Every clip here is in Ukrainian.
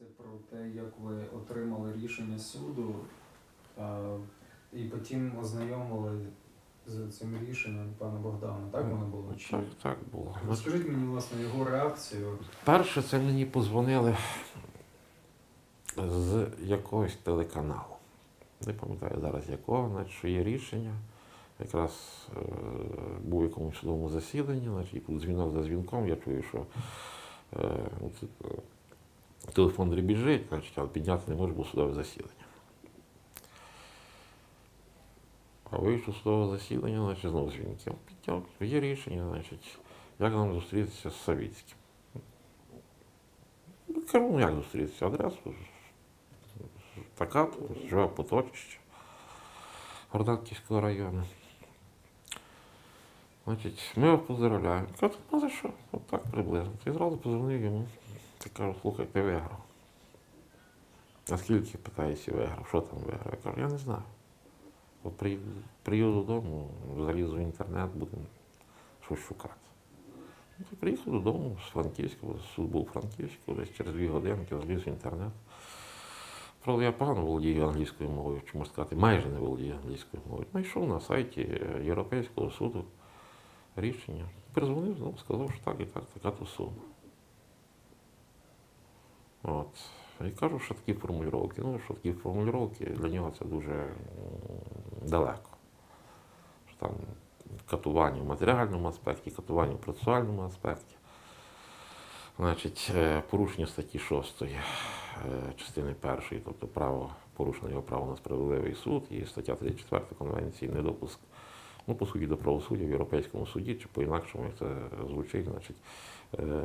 розповісти про те, як ви отримали рішення суду, а, і потім ознайомили з цим рішенням пана Богдана. Так воно було? Так, так було. Розкажіть мені, власне, його реакцію. Перше, це мені позвонили з якогось телеканалу. Не пам'ятаю зараз якого, значить, що є рішення. Якраз е, був у якомусь судовому засіданні, значить, дзвінок за дзвінком, я чую, що е, ну, е, телефон дребіжить, значить, але підняти не може, бо судове засідання. А вийшов з судового засідання, значить, знову дзвінки. Підняв, є рішення, значить, як нам зустрітися з Савіцьким. Кажу, ну як зустрітися? Адресу. Така, живе поточище Горданківського району. Значить, ми його поздравляємо. Кажу, ну за що? От так приблизно. І зразу позвонив йому. Я кажу, слухай, ти виграв. А скільки питається виграв? Що там виграв? Я кажу, я не знаю. От приїду, додому, залізу в інтернет, будемо щось шукати. Ну, то Приїхав додому з Франківського, суд був Франківську, десь через дві годинки заліз в інтернет. Правда, я погано володію англійською мовою, чи можна сказати, майже не володію англійською мовою. Знайшов на сайті Європейського суду рішення. Перезвонив, знову сказав, що так і так, така то сума. От. І кажу, що такі формулювання. Ну, що такі формулювання для нього це дуже далеко. Що там катування в матеріальному аспекті, катування в процесуальному аспекті. Значить, е, порушення статті 6 е, частини 1, тобто право, порушено його право на справедливий суд, і стаття 34 Конвенції недопуск, ну, по суті, до правосуддя в Європейському суді, чи по-інакшому, як це звучить, значить, е,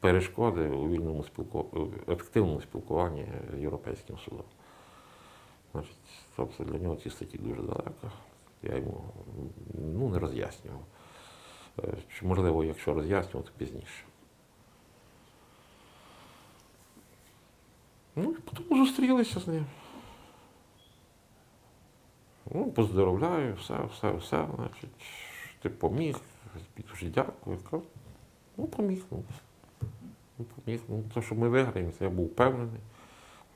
перешкоди у вільному спілку... ефективному спілкуванні Європейським судом. Значить, тобто для нього ці статті дуже далеко. Я йому ну, не роз'яснював. Е, Чи, можливо, якщо роз'яснювати пізніше. Ну, і потім зустрілися з ним. Ну, поздоровляю, все, все, все, значить, ти поміг, дуже дякую. Ну, поміг, ну. Ну, поміг. Ну, що ми виграємо, це я був впевнений.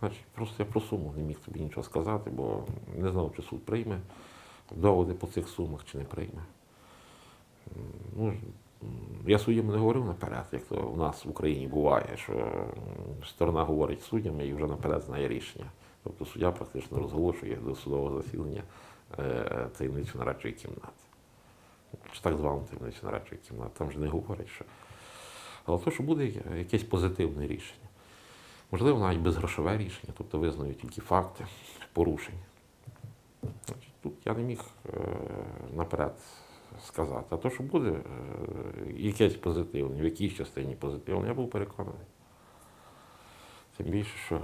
Значить, просто я про суму не міг тобі нічого сказати, бо не знав, чи суд прийме доводи по цих сумах чи не прийме. Ну, я суддям не говорив наперед, як то у нас в Україні буває, що сторона говорить суддям і вже наперед знає рішення. Тобто суддя практично розголошує до судового засідання е, таємницю нарадчої кімнати. Чи так звану таємницю нарадчої кімнати. Там же не говорять, що. Але то, що буде якесь позитивне рішення. Можливо, навіть безгрошове рішення, тобто визнають тільки факти порушень. Тут я не міг е, наперед сказати. А то, що буде е, якесь позитивне, в якійсь частині позитивне, я був переконаний. Тим більше, що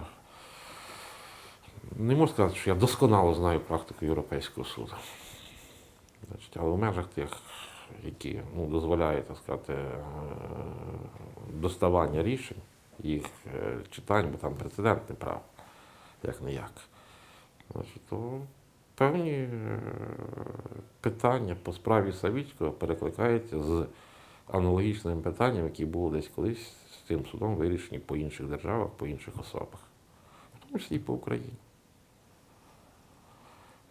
не можу сказати, що я досконало знаю практику Європейського суду. Але в межах тих, які ну, дозволяють, так сказати, е, доставання рішень, їх е, читань, бо там прецедентне право, як не як. То певні е, питання по справі Савічкого перекликаються з аналогічним питанням, які були десь колись з цим судом вирішені по інших державах, по інших особах, в тому числі і по Україні.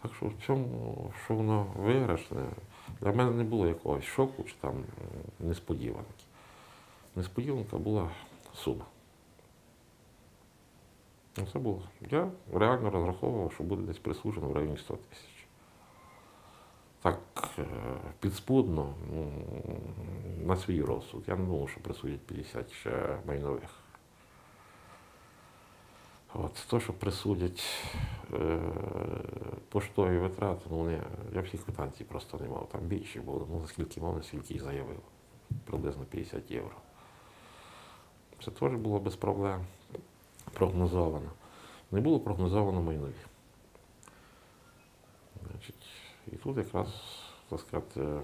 Так що в цьому, що воно виграшне, для мене не було якогось шоку чи там несподіванки. Несподіванка була сума. Ну, Це було. Я реально розраховував, що буде десь присуджено в районі 100 тисяч. Так е, підспудно, на свій розсуд. Я не думав, що присудять 50 ще майнових. От, то, що присудять е, поштові витрати, ну вони, я всіх квитанцій просто не мав. Там більше було, ну наскільки мав, наскільки і заявив. Приблизно 50 євро. Це теж було без проблем. Прогнозовано. Не було прогнозовано майнові. Значить, і тут якраз, так сказати,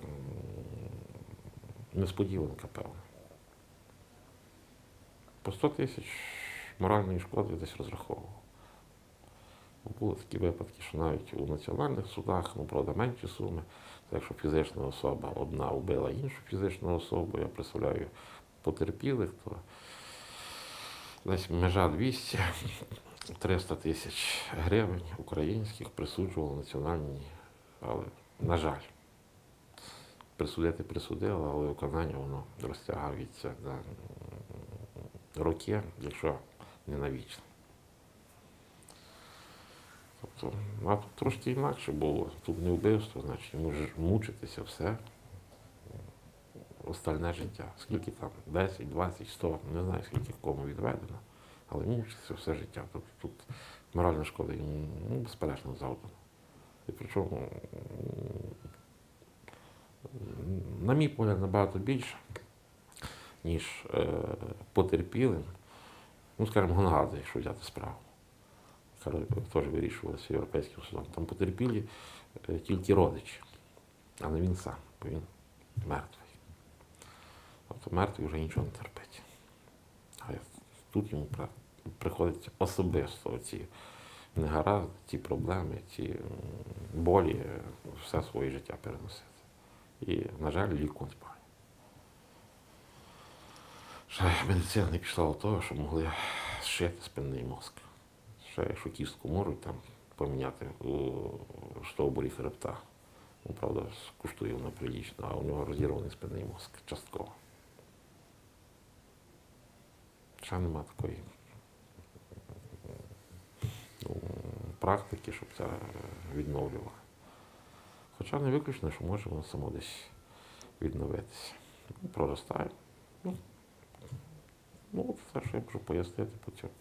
несподіванка певна. По 100 тисяч моральної шкоди десь розраховував. Були такі випадки, що навіть у національних судах, ну, правда, менші суми, це якщо фізична особа одна вбила іншу фізичну особу, я представляю потерпілих, то десь межа 200, 300 тисяч гривень українських присуджували національні, але, на жаль, присудити присудили, але виконання воно розтягується на роки, якщо не навічно. Тобто, а тут трошки інакше було. Тут не вбивство, значить, можеш мучитися все. Остальне життя. Скільки там? 10, 20, 100, не знаю, скільки кому відведено, але мучитися все життя. Тобто тут моральна шкода їм ну, безперечно завдано. І причому, на мій погляд, набагато більше, ніж е, потерпілим. Ну, скажімо, Гонгази, якщо взяти справу. Теж вирішувалася європейським судом. Там потерпілі е, тільки родичі, а не він сам, бо він мертвий. Тобто мертвий вже нічого не терпить. А тут йому приходиться особисто ці негаразди, ті проблеми, м, болі, е, все своє життя переносити. І, на жаль, ліку. Ще медицина не пішла до того, що могли зшити спинний мозк. Ще якщо кістку можуть там поміняти у стовбурі хребта. Ну, правда, коштує воно прилічно, а у нього розірваний спинний мозк частково. Ще нема такої ну, практики, щоб це відновлювало. Хоча не виключно, що може воно само десь відновитися. Ну, Проростає. Ну, ну, от все, що я можу пояснити по цьому.